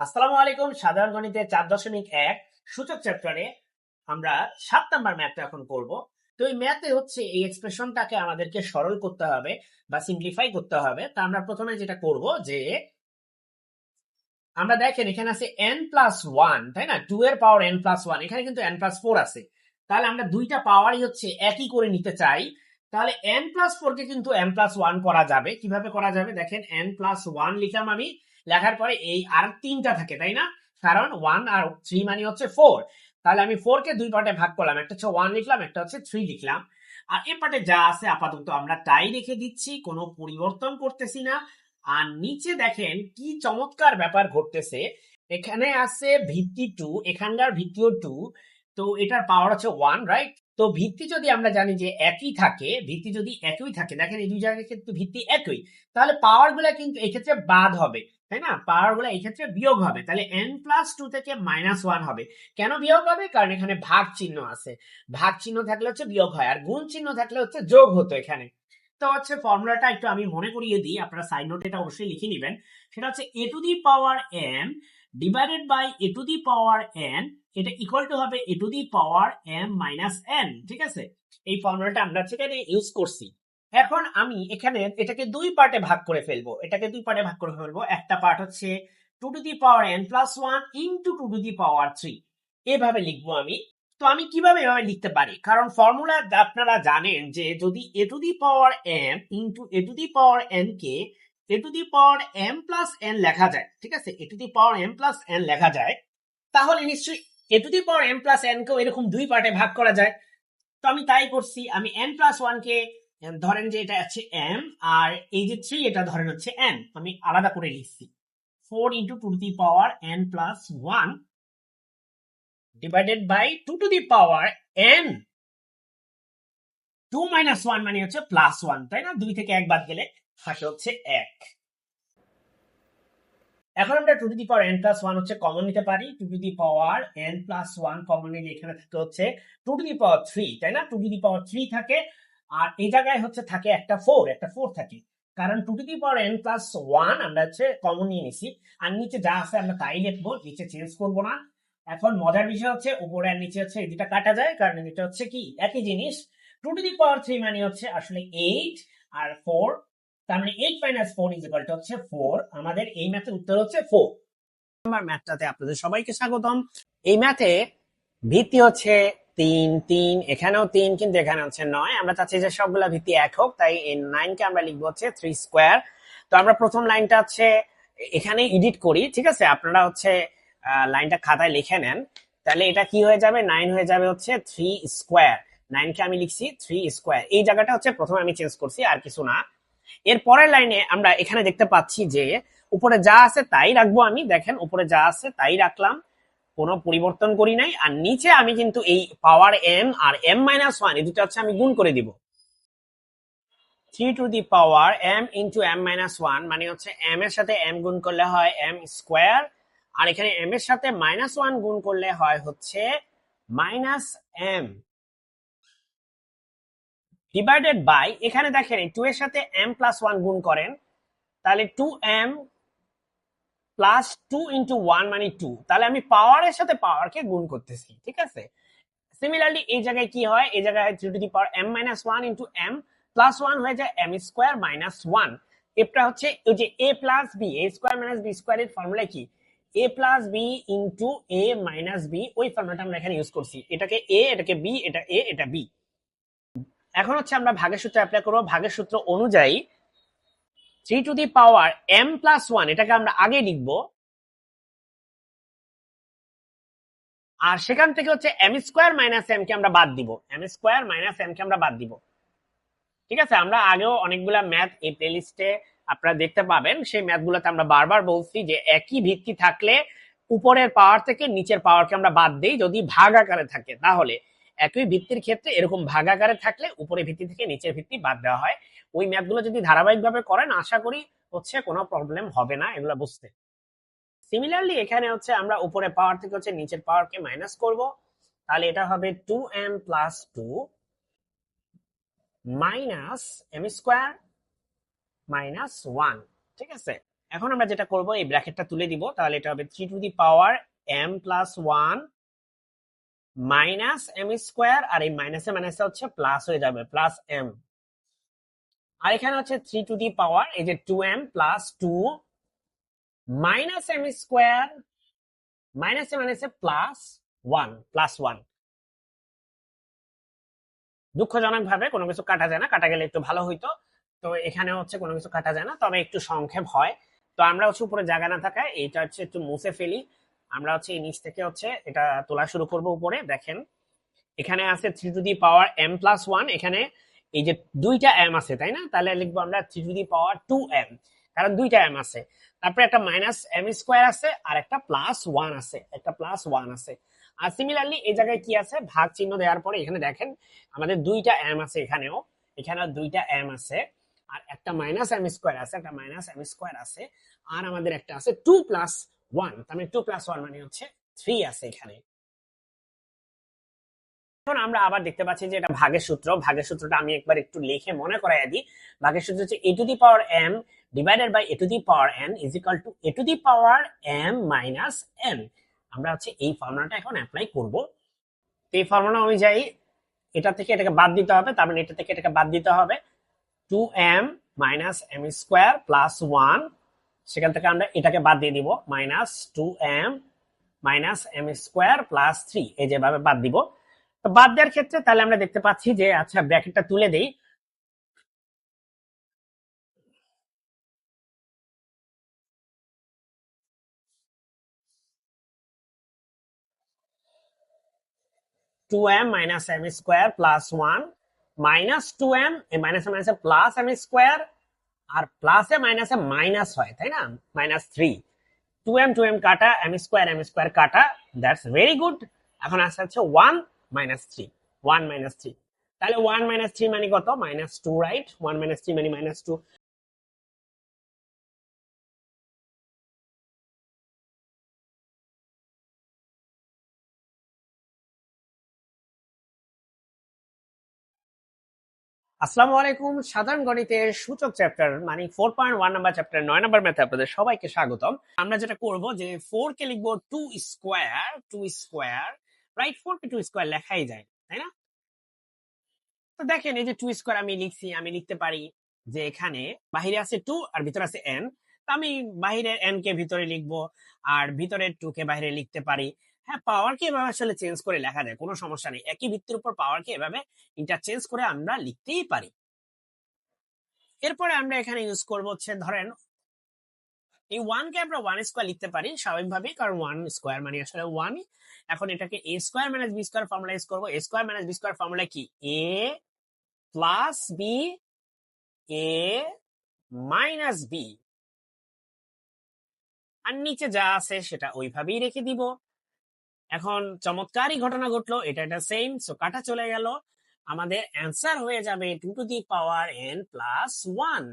আসসালামু আলাইকুম, সাধারণ গণিতে চার দশমিক এক, সূচক চ্যাপ্টারে আমরা সাত নাম্বার ম্যাথটা এখন করব। তো এই ম্যাথে হচ্ছে এই এক্সপ্রেশনটাকে আমাদেরকে সরল করতে হবে বা সিম্পলিফাই করতে হবে। তা আমরা প্রথমে যেটা করব যে, আমরা দেখেন এখানে আছে এন প্লাস ওয়ান তাই না? টু এর পাওয়ার এন প্লাস ওয়ান এখানে কিন্তু এন প্লাস ফোর আছে। তাহলে আমরা দুইটা পাওয়ারই হচ্ছে একই করে নিতে চাই। তাহলে এন প্লাস ফোর কে কিন্তু এন প্লাস ওয়ান করা যাবে। কীভাবে করা যাবে? দেখেন এন প্লাস ওয়ান লিখলাম আমি লেখার পরে এই আর তিনটা থাকে, তাই না? কারণ ওয়ান আর থ্রি মানে হচ্ছে ফোর তাহলে আমি ফোর কে দুই পার্টে ভাগ করলাম, একটা হচ্ছে ওয়ান লিখলাম, একটা হচ্ছে থ্রি লিখলাম। আর এ পার্টে যা আছে আপাতত আমরা তাই রেখে দিচ্ছি, কোনো পরিবর্তন করতেছি না। আর নিচে দেখেন কি চমৎকার ব্যাপার ঘটতেছে। এখানে আছে ভিত্তি টু এখানকার ভিত্তিও টু তো এটার পাওয়ার হচ্ছে ওয়ান রাইট তো ভিত্তি যদি আমরা জানি যে একই থাকে, ভিত্তি যদি একই থাকে, দেখেন এই দুই জায়গায় কিন্তু ভিত্তি একই, তাহলে পাওয়ারগুলা কিন্তু এক্ষেত্রে বাদ হবে, তাই না? পাওয়ারগুলা এই ক্ষেত্রে বিয়োগ হবে, তাহলে এন প্লাস টু থেকে মাইনাস ওয়ান হবে। কেন বিয়োগ হবে? কারণ এখানে ভাগ চিহ্ন আছে। ভাগ চিহ্ন থাকলে হচ্ছে বিয়োগ হয়, আর গুণ চিহ্ন থাকলে হচ্ছে যোগ হতো এখানে। তো হচ্ছে ফর্মুলাটা একটু আমি মনে করিয়ে দিই, আপনারা সাইড নোট এটা অবশ্যই লিখে নেবেন। সেটা হচ্ছে A to the power N divided by A to the power N এটা ইকুয়াল টু হবে A to the power M minus N ঠিক আছে? এই ফর্মুলাটা আমরা সেখানে ইউজ করছি। এখন আমি এখানে এটাকে দুই পার্টে ভাগ করে ফেলব। এটাকে দুই পার্টে ভাগ করে ফেলব। একটা পার্ট হচ্ছে two to the power n plus one into two to the power three এভাবে লিখব আমি। তো আমি কীভাবে এভাবে লিখতে পারি? কারণ ফর্মুলা আপনারা জানেন যে যদি a to the power m into a to the power n K a to the power m plus n লেখা যায়, ঠিক আছে? A to the power m plus n লেখা যায়। তাহলে নিশ্চয়ই a to the power m plus n কেও এরকম দুই পার্টে ভাগ করা যায়। তো আমি তাই করছি, আমি এন প্লাস ওয়ান কে ধরেন যে এটা আছে এম আর এই যে থ্রি এটা ধরেন হচ্ছে এন আমি আলাদা করে লিখছি। Four into to the power n plus one divided by two to the power n two minus one মানে হচ্ছে প্লাস ওয়ান তাই না? দুই থেকে এক বাদ গেলে থাকে হচ্ছে এক। এখন আমরা two to the power n plus one হচ্ছে কমন নিতে পারি। Two to the power n plus one common নিলে এখানে থাকে হচ্ছে two to the power three তাই না? Two to the power three থাকে। আর এই জায়গায় হচ্ছে থাকে একটা ফোর একটা ফোর থাকে। কারণ two to the power n plus one আমরা হচ্ছে কমন নিয়ে নিছি। আর নিচে যা আছে আমরা তাই লিখব, নিচে চেঞ্জ করব না। এখন মজার বিষয় হচ্ছে উপরে আর নিচে হচ্ছে এই দুটা কাটা যায়। কারণ এটা হচ্ছে কি? একই জিনিস। Two to the power three মানে হচ্ছে আসলে এইট আর ফোর তার মানে এইট মাইনাস ফোর ইজ হচ্ছে ফোর আমাদের এই ম্যাথের উত্তর হচ্ছে ফোর নাম্বার ম্যাথটাতে আপনাদের সবাইকে স্বাগতম। এই ম্যাথে ভিত্তি হচ্ছে তিন তিন, এখানেও তিন, কিন্তু এখানে হচ্ছে নয়। আমরা চাচ্ছি যে ভিত্তি এক হোক, তাই এই নাইনকে আমরা লিখব হচ্ছে থ্রি স্কোয়ার তো আমরা প্রথম লাইনটা হচ্ছে এখানে এডিট করি, ঠিক আছে? আপনারা হচ্ছে লাইনটা খাতায় লিখে নেন। তাহলে এটা কি হয়ে যাবে? নাইন হয়ে যাবে হচ্ছে থ্রি স্কোয়ার নাইনকে আমি লিখছি থ্রি স্কোয়ার এই জায়গাটা হচ্ছে প্রথমে আমি চেঞ্জ করছি, আর কিছু না। এর পরের লাইনে আমরা এখানে দেখতে পাচ্ছি যে উপরে যা আছে তাই রাখব আমি। দেখেন, উপরে যা আছে তাই রাখলাম। কোনো পরিবর্তন করি নাই। আর নিচে আমি কিন্তু এই পাওয়ার এম আর এম মাইনাস ওয়ান এই দুটো হচ্ছে আমি গুণ করে দিব। Three to the power m into m minus one মানে হচ্ছে এম এর সাথে এম গুণ করলে হয় এম স্কোয়ার আর এখানে এম এর সাথে মাইনাস ওয়ান গুণ করলে হয় হচ্ছে মাইনাস এম ডিভাইডেড বাই এখানে দেখেন টু এর সাথে এম প্লাস ওয়ান গুণ করেন, তাহলে two m plus two into one মানে টু তাহলে আমি পাওয়ারের সাথে পাওয়ারকে গুণ করতেছি, ঠিক আছে? সিমিলারলি এই জায়গায় কি হয়? এই জায়গায় three to the power m minus one into m plus one হয়ে যায় এম স্কোয়ার মাইনাস ওয়ান এটা হচ্ছে ওই যে a plus b a square minus b square এর ফর্মুলা কি? A plus b into a minus b ওই ফর্মুলাটা আমরা এখানে ইউজ করছি। এটাকে এ এটাকে বি এটা এ এটা বি এখন হচ্ছে আমরা ভাগের সূত্র অ্যাপ্লাই করব। ভাগের সূত্র অনুযায়ী three to the power m plus one এটাকে আমরা আগে লিখব। আর সেখান থেকে হচ্ছে এম স্কোয়ার মাইনাস এম কে আমরা বাদ দিব। এম স্কোয়ার মাইনাস এম কে আমরা বাদ দিব। ঠিক আছে? আমরা আগেও অনেকগুলা ম্যাথ এই প্লেলিস্টে আপনারা দেখতে পাবেন। সেই ম্যাথগুলোতে আমরা বারবার বলছি যে একই ভিত্তি থাকলে উপরের পাওয়ার থেকে নিচের পাওয়ারকে আমরা বাদ দিই। যদি ভাগ আকারে থাকে, তাহলে একই ভিত্তির ক্ষেত্রে এরকম ভাগ আকারে থাকলে উপরের ভিত্তি থেকে নিচের ভিত্তি বাদ দেওয়া হয়। ওই ম্যাথগুলো যদি ধারাবাহিকভাবে করেন, আশা করি হচ্ছে কোনো প্রবলেম হবে না এগুলো বুঝতে। সিমিলারলি এখানে হচ্ছে আমরা উপরে পাওয়ার থেকে হচ্ছে নিচের পাওয়ারকে মাইনাস করব। তাহলে এটা হবে two m plus two minus m square minus one ঠিক আছে? এখন আমরা যেটা করব, এই ব্র্যাকেটটা তুলে দিব। তাহলে এটা হবে three to the power m plus one minus m square আর এই মাইনাসে মাইনাসে হচ্ছে প্লাস হয়ে যাবে, প্লাস এম। আর এখানে হচ্ছে থ্রি টু দি পাওয়ার, এই যে two m plus two minus m square, মাইনাসে মাইনাসে প্লাস ওয়ান প্লাস ওয়ান। দুঃখজনক ভাবে কোনো কিছু কাটা যায় না, কাটা গেলে একটু ভালো হইতো। তো এখানে হচ্ছে কোনো কিছু কাটা যায় না, তবে একটু সংক্ষেপ হয়। তো আমরা হচ্ছে উপরে জায়গা না থাকায় এটা হচ্ছে একটু মুছে ফেলি। আমরা হচ্ছে এই নিচ থেকে হচ্ছে এটা তোলা শুরু করব উপরে, দেখেন। এখানে আছে three to the power m plus one এখানে এই যে দুইটা এম আছে, তাই না? তাহলে লিখব আমরা three to the power two m কারণ দুইটা এম আছে। তারপরে একটা মাইনাস এম স্কোয়ার আছে, আর একটা প্লাস ওয়ান আছে, একটা প্লাস ওয়ান আছে। আর সিমিলারলি এই জায়গায় কি আছে? ভাগ চিহ্ন দেওয়ার পরে এখানে দেখেন, আমাদের দুইটা এম আছে এখানেও এখানে দুইটা এম আছে, আর একটা মাইনাস এম স্কোয়ার আছে, একটা মাইনাস এম স্কোয়ার আছে, আর আমাদের একটা আছে টু প্লাস ওয়ান তার মানে টু প্লাস ওয়ান মানে হচ্ছে থ্রি আছে এখানে। এখন আমরা আবার দেখতে পাচ্ছি যে এটা ভাগের সূত্র। ভাগের সূত্রটা আমি একবার একটু লিখে মনে করাই দিই। ভাগের সূত্র হচ্ছে a to the power m divided by a to the power n is equal to a to the power m minus n আমরা হচ্ছে এই ফর্মুলাটা এখন অ্যাপ্লাই করব। তো এই ফর্মুলা অনুযায়ী এটা থেকে এটাকে বাদ দিতে হবে। তার মানে এটা থেকে এটাকে বাদ দিতে হবে। Two m minus m square plus one সেখান থেকে আমরা এটাকে বাদ দিয়ে দিব minus two m minus m square plus three এই যেভাবে বাদ দিব। তো বাদ দেওয়ার ক্ষেত্রে তাহলে আমরা দেখতে পাচ্ছি যে আচ্ছা ব্র্যাকেটটা তুলে দেই। Two m minus m square plus one minus two m মাইনাসে মাইনাসে প্লাস এম স্কোয়ার আর প্লাসে মাইনাসে মাইনাস হয়, তাই না? Minus three two m two m কাটা এম স্কোয়ার এম স্কোয়ার কাটা দ্যাটস ভেরি গুড এখন আসছে হচ্ছে one minus three one minus three তাহলে ওয়ান মাইনাস থ্রি মানে কত? Minus two right one minus three মানে মাইনাস টু আসসালামু আলাইকুম, সাধারণ গণিতের সূচক চ্যাপ্টার মানে four point one number chapter নয় নাম্বার ম্যাথে আপনাদের সবাইকে স্বাগতম। আমরা যেটা করব যে ফোর কে লিখব two square two square right four কে টু স্কোয়ার লেখাই যায়, তাই না? তো দেখেন এই যে টু স্কোয়ার আমি লিখছি, আমি লিখতে পারি যে এখানে বাহিরে আছে টু আর ভিতরে আছে এন আমি বাহিরের এন কে ভিতরে লিখব আর ভিতরের টু কে বাহিরে লিখতে পারি। হ্যাঁ পাওয়ারকে এভাবে আসলে চেঞ্জ করে লেখা যায়, কোনো সমস্যা নেই। একই ভিত্তির উপর পাওয়ারকে এভাবে ইন্টারচেঞ্জ করে আমরা লিখতেই পারি। এরপরে আমরা এখানে ইউজ করব হচ্ছে, ধরেন, এই ওয়ান কে আমরা ওয়ান স্কোয়ার লিখতে পারি স্বাভাবিকভাবেই, কারণ ওয়ান স্কোয়ার মানে আসলে ওয়ান এখন এটাকে a square minus b square formula use করব। A square minus b square formula কি? A plus b a minus b আর নিচে যা আছে সেটা ওইভাবেই রেখে দিব। এখন চমৎকারই ঘটনা ঘটলো, এটা এটা সেম সো কাটা চলে গেল। আমাদের অ্যান্সার হয়ে যাবে two to the power n plus one